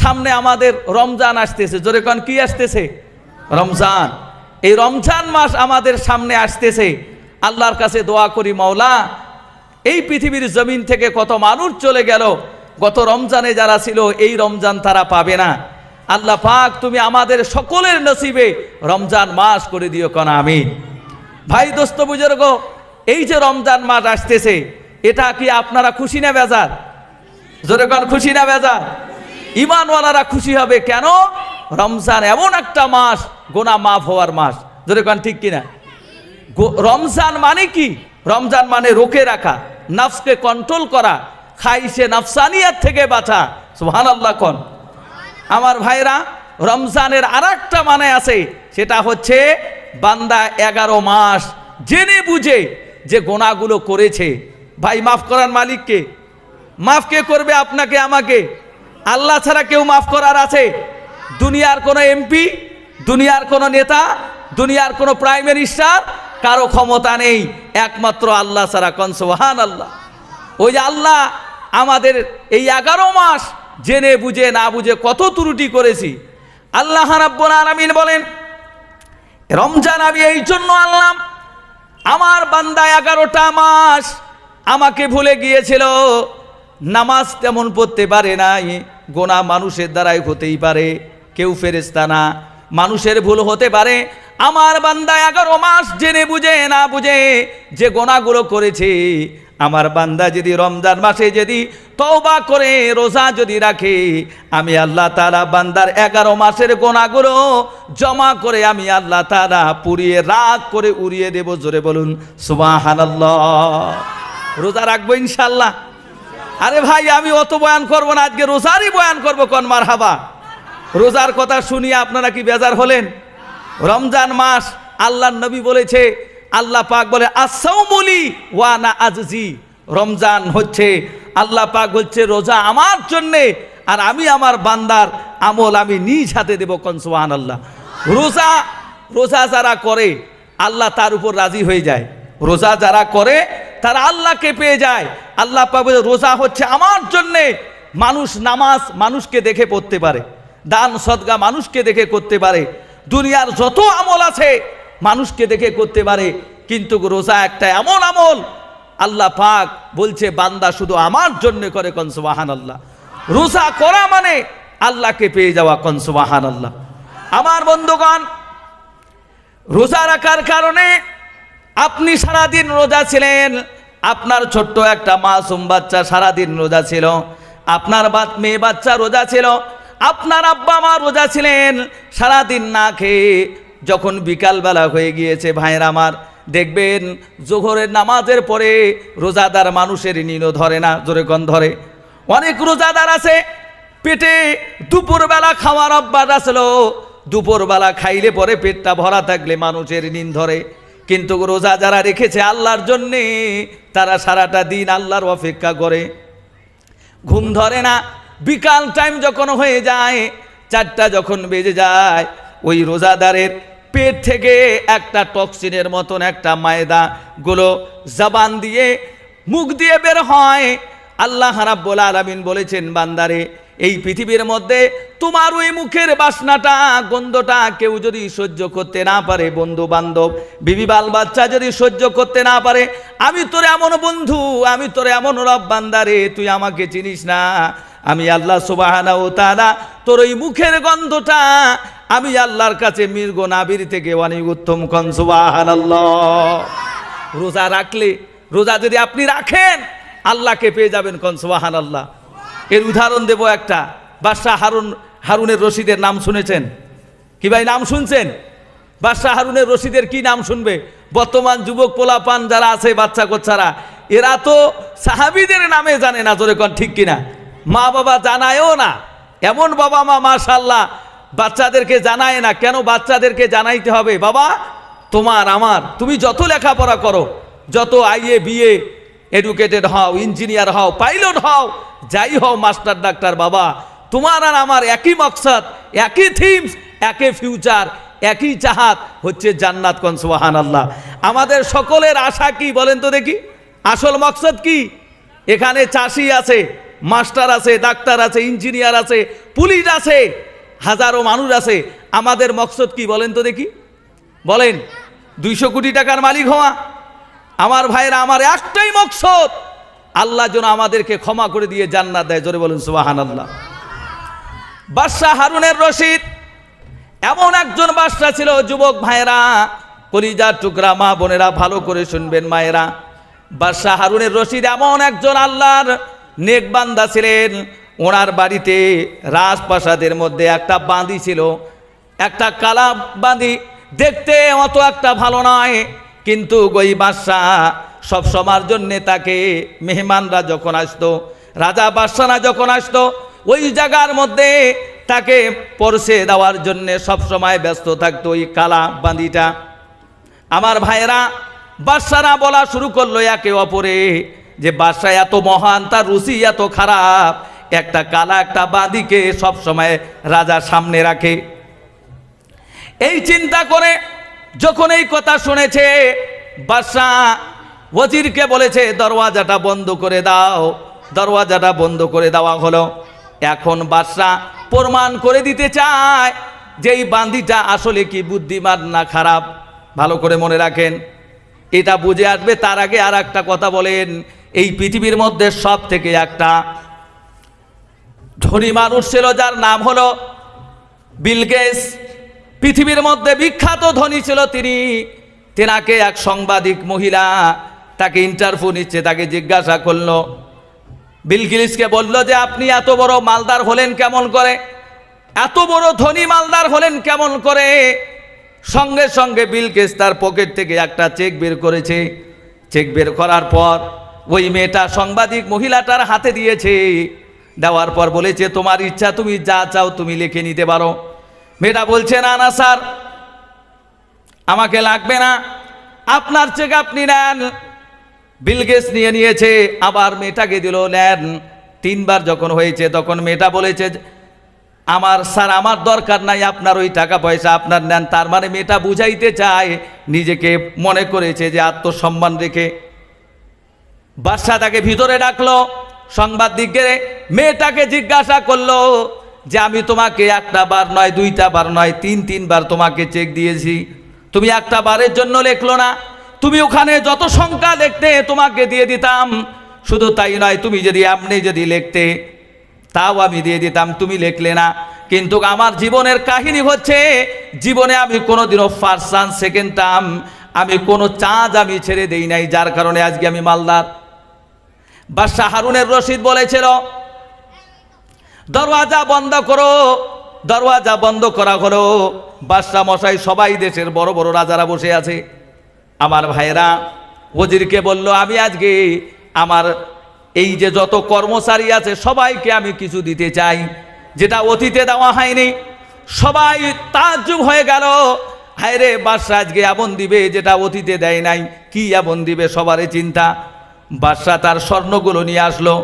সামনে আমাদের রমজান আসতেছে। জোরে কন, কি আসতেছে? রমজান। এই রমজান মাস আমাদের সামনে আসতেছে। আল্লাহর কাছে দোয়া করি, মাওলা, এই পৃথিবীর জমিন থেকে কত মানুষ চলে গেল, গত রমজানে যারা ছিল, এই রমজান তারা পাবে না। আল্লাহ পাক, তুমি আমাদের সকলের নসিবে রমজান মাস করে দিও, কনা আমি ভাই, দোস্ত, বুজুর্গ, এই যে রমজান মাস আসতেছে, এটা কি আপনারা খুশি না বেজার? জোরে কন, খুশি না বেজার? ইমানওয়ালারা খুশি হবে। কেন? রমজান এমন একটা মাস, গোনা মাফ হওয়ার মাস। জোরে কন, ঠিক কিনা? রমজান মানে কি? রমজান মানে রোকে রাখা, নাফসকে কন্ট্রোল করা খাইছে নাফসানিয়ার থেকে বাঁচা। সুহান আল্লাহ কন। আমার ভাইরা, রমজানের আর একটা মানে আছে, সেটা হচ্ছে বান্দা এগারো মাস জেনে বুঝে যে গোনাগুলো করেছে। ভাই, মাফ করার মালিককে। মাফ কে করবে আপনাকে, আমাকে? আল্লাহ ছাড়া কেউ মাফ করার আছে? দুনিয়ার কোনো এমপি দুনিয়ার কোনো নেতা, দুনিয়ার কোনো প্রাইম মিনিস্টার কারও ক্ষমতা নেই। একমাত্র আল্লাহ ছাড়া কনসোহান আল্লাহ ওই আল্লাহ আমাদের এই এগারো মাস জেনে বুঝে না বুঝে কত ত্রুটি করেছি। আল্লাহ রাব্বুল আলামিন বলেন, রমজান আমি এই জন্য আনলাম। আমার বান্দা এগারোটা মাস আমাকে ভুলে গিয়েছিল। নামাজ তেমন পড়তে পারে নাই, গোনা মানুষের দ্বারাই হতেই পারে, কেউ ফেরেস্তা না, মানুষের ভুল হতে পারে। আমার বান্দা এগারো মাস জেনে বুঝে, না বুঝে যে গোনাগুলো করেছে, আমার বান্দা যদি রমজান মাসে যদি তওবা করে, রোজা যদি রাখে, আমি আল্লাহ তারা বান্দার এগারো মাসের গোনাগুলো জমা করে আমি আল্লাহ তারা পুড়িয়ে, রাগ করে উড়িয়ে দেব। জোরে বলুন, সুবাহানাল্লাহ। রোজা রাখব ইনশাল্লাহ আরে ভাই, আমি অত বয়ান করব না, আজকে রোজারই বয়ান করব, কন মার হাবা রোজার কথা শুনিয়ে আপনারা কি বেজার হলেন? রমজান মাস আল্লাহ নবী বলেছে, আল্লাহ পাক বলে আসাউমলি ওয়ানা আজজি। রমজান হচ্ছে, আল্লাহ পাক বলছে, রোজা আমার জন্যে আর আমি আমার বান্দার আমল আমি নিজ হাতে দেবো কনসোহান আল্লাহ রোজা রোজা যারা করে, আল্লাহ তার উপর রাজি হয়ে যায়। রোজা যারা করে, তারা আল্লাহকে পেয়ে যায়। আল্লাহ পাক বলে, রোজা হচ্ছে আমার জন্যে। মানুষ নামাজ মানুষকে দেখে পড়তে পারে দান সদগা মানুষকে দেখে করতে পারে দুনিয়ার যত আমল আছে মানুষকে দেখে করতে পারে কিন্তু রোজা একটা এমন আমল আল্লাহ পাক বলছে বান্দা শুধু আমার জন্য করে কনসবাহান আল্লাহ রোজা করা মানে আল্লাহকে পেয়ে যাওয়া কনসবাহান আল্লাহ আমার বন্ধুগণ রোজা রাখার কারণে আপনি সারাদিন রোজা ছিলেন আপনার ছোট্ট একটা মাসুম বাচ্চা সারাদিন রোজা ছিল, আপনার বাত- মেয়ে বাচ্চা রোজা ছিল, আপনার আব্বা মা রোজা ছিলেন, সারাদিন না খেয়ে যখন বিকালবেলা হয়ে গিয়েছে ভাইয়ের আমার, দেখবেন জোহরের নামাজের পরে রোজাদার মানুষের নিনও ধরে না, জোরে কন ধরে। অনেক রোজাদার আছে, পেটে দুপুরবেলা খাওয়ার অভ্যাস আসলো, দুপুরবেলা খাইলে পরে পেটটা ভরা থাকলে মানুষের নিন ধরে। কিন্তু রোজা যারা রেখেছে আল্লাহর জন্যে, তারা সারাটা দিন আল্লাহর অপেক্ষা করে। ঘুম ধরে না, বিকাল টাইম যখন হয়ে যায়, চারটা যখন বেজে যায়, ওই রোজাদারের পেট থেকে একটা টক্সিনের মতন একটা মায়দা গুলো জবান দিয়ে মুখ দিয়ে বের হয়। আল্লাহ রাব্বুল আলামিন বলেছেন, বান্দারে এই পৃথিবীর মধ্যে তোমার ওই মুখের বাসনাটা, গন্ধটা কেউ যদি সহ্য করতে না পারে বন্ধু বান্ধব বিবি বাল বাচ্চা যদি সহ্য করতে না পারে, আমি তোর এমন বন্ধু, আমি তোর এমন রব বান্দারে তুই আমাকে চিনিস না। আমি আল্লাহ সুবাহানা ও তারা তোর ওই মুখের গন্ধটা, আমি আল্লাহর কাছে মৃগ নাবির থেকে অনেক উত্তম কন সুবাহান রোজা রাখলে, রোজা যদি আপনি রাখেন, আল্লাহকে পেয়ে যাবেন কন সুবাহান আল্লাহ এর উদাহরণ দেব একটা। বাদশাহ হারুন, হারুনের রশিদের নাম শুনেছেন? কি ভাই, নাম শুনছেন? বাদশাহ হারুনের রশিদের কি নাম শুনবে? বর্তমান যুবক পোলাপান যারা আছে বাচ্চা কোচ্চারা এরা তো সাহাবিদের নামে জানে না, জোরে কন ঠিক কিনা? মা বাবা জানায়ও না। এমন বাবা মা মাশাল্লাহ বাচ্চাদেরকে জানায় না। কেন বাচ্চাদেরকে জানাইতে হবে? বাবা, তোমার, আমার, তুমি যত লেখাপড়া করো, যত আইএ, বিএ, এডুকেটেড হও, ইঞ্জিনিয়ার হও, পাইলট হও যাই হও মাস্টার ডাক্তার বাবা, তোমার আর আমার একই মকসদ, একই থিমস, একই ফিউচার, একই চাহাত হচ্ছে জান্নাত কনসবাহান আল্লাহ আমাদের সকলের আশা কি বলেন তো দেখি? আসল মকসদ কি? এখানে চাষি আছে, মাস্টার আছে, ডাক্তার আছে, ইঞ্জিনিয়ার আছে, পুলিশ আছে, হাজারো মানুষ আছে। আমাদের মকসদ কি বলেন তো দেখি? বলেন, দুইশো কোটি টাকার মালিক হওয়া। আমার ভাইরা আমার একটাই মকসদ আল্লাহ যেন আমাদেরকে ক্ষমা করে দিয়ে জান্নাত দেয়। জোরে বলেন সুবাহান আল্লাহ বাদশাহ হারুনের রশিদ, এমন একজন বাদশাহ ছিল, যুবক ভাইয়েরা, কলিজার টুকরা মা বোনেরা ভালো করে শুনবেন মায়েরা। বাদশাহ হারুনের রশিদ এমন একজন আল্লাহর নেক বান্দা ছিলেন, ওনার বাড়িতে রাজপ্রাসাদের মধ্যে একটা বাঁধি ছিল, একটা কালা বাঁধি। দেখতে অত একটা ভালো নয়, কিন্তু ওই বাদশাহ সব সময়ের জন্যে তাকে মেহমানরা যখন আসতো, রাজা বাদশাহরা যখন আসতো, ওই জায়গার মধ্যে তাকে পরশে দেওয়ার জন্য সব সময় ব্যস্ত থাকতো ওই কালা বাঁধিটা আমার ভাইয়েরা, বাদশারা বলা শুরু করল একে অপরে যে বাদশা এত মহান, তার রুচি এত খারাপ, একটা কালা, একটা বাঁধিকে সব সময় রাজা সামনে রাখে। এই চিন্তা করে যখন এই কথা শুনেছে, বাদশাহ ওজিরকে বলেছে, দরওয়াজাটা বন্ধ করে দাও। দরওয়াজাটা বন্ধ করে দেওয়া হলো। এখন বাদশাহ প্রমাণ করে দিতে চায় যে এই বান্দিটা আসলে কি বুদ্ধিমান না খারাপ। ভালো করে মনে রাখেন। এটা বুঝে আসবে, তার আগে আর একটা কথা বলেন। এই পৃথিবীর মধ্যে সব থেকে একটা ধনী মানুষ ছিল, যার নাম হলো বিলগেস পৃথিবীর মধ্যে বিখ্যাত ধনী ছিল তিনি। তেনাকে এক সাংবাদিক মহিলা তাকে ইন্টারভিউ নিচ্ছে, তাকে জিজ্ঞাসা করল। বিলগিলিসকে বলল যে, আপনি এত বড় মালদার হলেন কেমন করে? এত বড় ধনী মালদার হলেন কেমন করে? সঙ্গে সঙ্গে বিলকেস তার পকেট থেকে একটা চেক বের করেছে। চেক বের করার পর ওই মেয়েটা সাংবাদিক মহিলাটার হাতে দিয়েছে। দেওয়ার পর বলেছে, তোমার ইচ্ছা, তুমি যা চাও তুমি লিখে নিতে পারো। মেয়েটা বলছে, না না, স্যার, আমাকে লাগবে না। আপনার চেক আপনি নেন। বিলগেস নিয়ে নিয়েছে, আবার মেয়েটাকে দিল নেন তিনবার যখন হয়েছে, তখন মেয়েটা বলেছে, আমার স্যার, আমার দরকার নাই আপনার ওই টাকা পয়সা, আপনার নেন। তার মানে মেয়েটা বুঝাইতে চায়, নিজেকে মনে করেছে যে আত্মসম্মান রেখে। বাদশাহ তাকে ভিতরে ডাকলো সাংবাদিককে মেয়েটাকে জিজ্ঞাসা করল যে, আমি তোমাকে একটা বার নয়, দুইটা বার নয়, তিন, তিনবার তোমাকে চেক দিয়েছি। তুমি একটা বারের জন্য লেখলো না। তুমি ওখানে যত সংখ্যা লিখতে তোমাকে দিয়ে দিতাম, শুধু তাই নয়, তুমি যদি আপনি যদি লিখতে, তাও আমি দিয়ে দিতাম, তুমি লিখলে না। কিন্তু আমার জীবনের কাহিনী হচ্ছে, জীবনে আমি কোনোদিনও ফার্স্ট চান্স, সেকেন্ড টার্ম, আমি কোনো চাঁদ আমি ছেড়ে দেই নাই, যার কারণে আজকে আমি মালদার। বাদশাহ হারুনের রশিদ বলেছিল, দরওয়াজা বন্ধ করো, দরওয়াজা বন্ধ করা হলো। বাদশাহ মশাই সবাই দেশের বড় বড় রাজারা বসে আছে। আমার ভাইয়েরা, ওজিরকে বলল, আমি আজকে আমার এই যে যত কর্মচারী আছে, সবাইকে আমি কিছু দিতে চাই। যেটা অতীতে দেওয়া হয়নি, সবাই তাজ্জুব হয়ে গেল। হায় রে, বাদশাহ আজকে এমন দিবে যেটা অতীতে দেয় নাই। কি এমন দিবে সবারই চিন্তা। বাদশাহ তার স্বর্ণগুলো নিয়ে আসলো।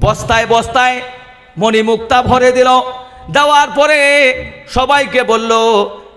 বস্তায় বস্তায় মণিমুক্তা ভরে দিল। দেওয়ার পরে সবাইকে বলল,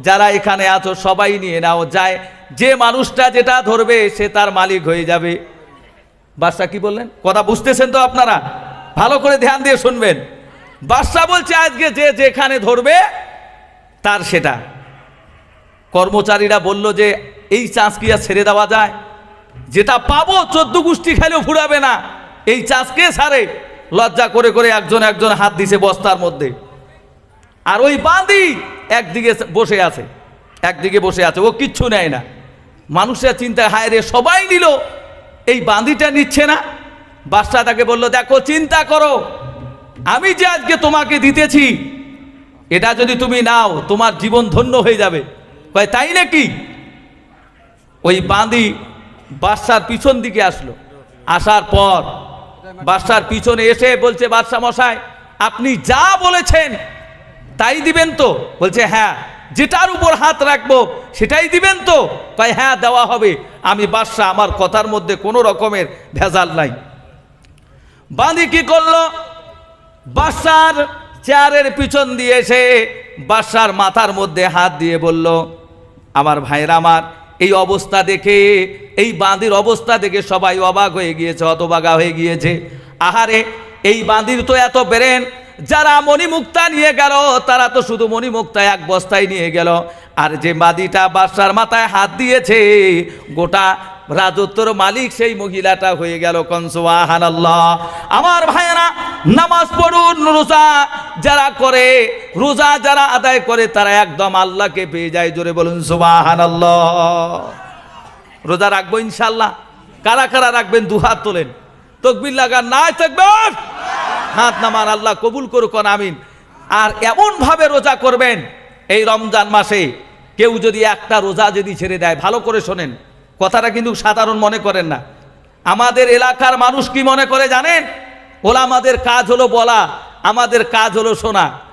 যারা এখানে আছো, সবাই নিয়ে নাও। যায় যে মানুষটা যেটা ধরবে, সে তার মালিক হয়ে যাবে। বাদশাহ কি বললেন? কথা বুঝতেছেন তো আপনারা? ভালো করে ধ্যান দিয়ে শুনবেন। বাদশাহ বলছে, আজকে যে যেখানে ধরবে, তার সেটা। কর্মচারীরা বলল যে, এই চান্স কি আর ছেড়ে দেওয়া যায়? যেটা পাবো, চোদ্দ গোষ্ঠী খেলেও ফুরাবে না। এই চাষ কে সারে? লজ্জা করে করে একজন একজন হাত দিছে বস্তার মধ্যে। আর ওই বাঁধি একদিকে বসে আছে। একদিকে বসে আছে, ও কিচ্ছু নেয় না। মানুষের চিন্তা হায় রে, সবাই নিল। এই বাঁধিটা নিচ্ছে না। বাদশাহ তাকে বলল, দেখো, চিন্তা করো। আমি যে আজকে তোমাকে দিতেছি, এটা যদি তুমি নাও, তোমার জীবন ধন্য হয়ে যাবে। কয়, তাই নাকি? ওই বাঁধি বাদশার পিছন দিকে আসলো। আসার পর বাদশার পিছনে এসে বলছে বাদশা মশাই, আপনি যা বলেছেন, তাই দিবেন তো? বলছে হ্যাঁ। যেটার উপর হাত রাখব, সেটাই দিবেন তো? তাই হ্যাঁ দেওয়া হবে। আমি বাদশাহ, আমার কথার মধ্যে কোনো রকমের ভেজাল নাই। বাঁধি কি করল? বাদশার চেয়ারের পিছন দিয়ে এসে বাদশার মাথার মধ্যে হাত দিয়ে বলল, আমার ভাইরা আমার, এই অবস্থা দেখে, এই বাঁধির অবস্থা দেখে সবাই অবাক হয়ে গিয়েছে, হতবাগা হয়ে গিয়েছে। আহারে, এই বাঁধির তো এত বেরেন যারা মণিমুক্তা নিয়ে গেল, তারা তো শুধু মণিমুক্তা এক বস্তায় নিয়ে গেল। আর যে মাদিটা বাদশার মাথায় হাত দিয়েছে, গোটা রাজত্বর মালিক সেই মহিলাটা হয়ে গেল কনসোয়াহান আমার ভাইয়েরা, নামাজ পড়ুন, রোজা যারা করে, রোজা যারা আদায় করে, তারা একদম আল্লাহকে পেয়ে যায়, জোরে বলুন সুবাহান রোজা রাখব ইনশাল্লাহ কারা কারা রাখবেন? দুহাত তোলেন। তকবির লাগান, নাই থাকবেন হাত নামান আল্লাহ কবুল করুক, আমিন। আর এমনভাবে রোজা করবেন এই রমজান মাসে, কেউ যদি একটা রোজা যদি ছেড়ে দেয়, ভালো করে শোনেন। কথাটা কিন্তু সাধারণ মনে করেন না। আমাদের এলাকার মানুষ কি মনে করে জানেন? ওলা আমাদের কাজ হলো বলা, আমাদের কাজ হলো শোনা।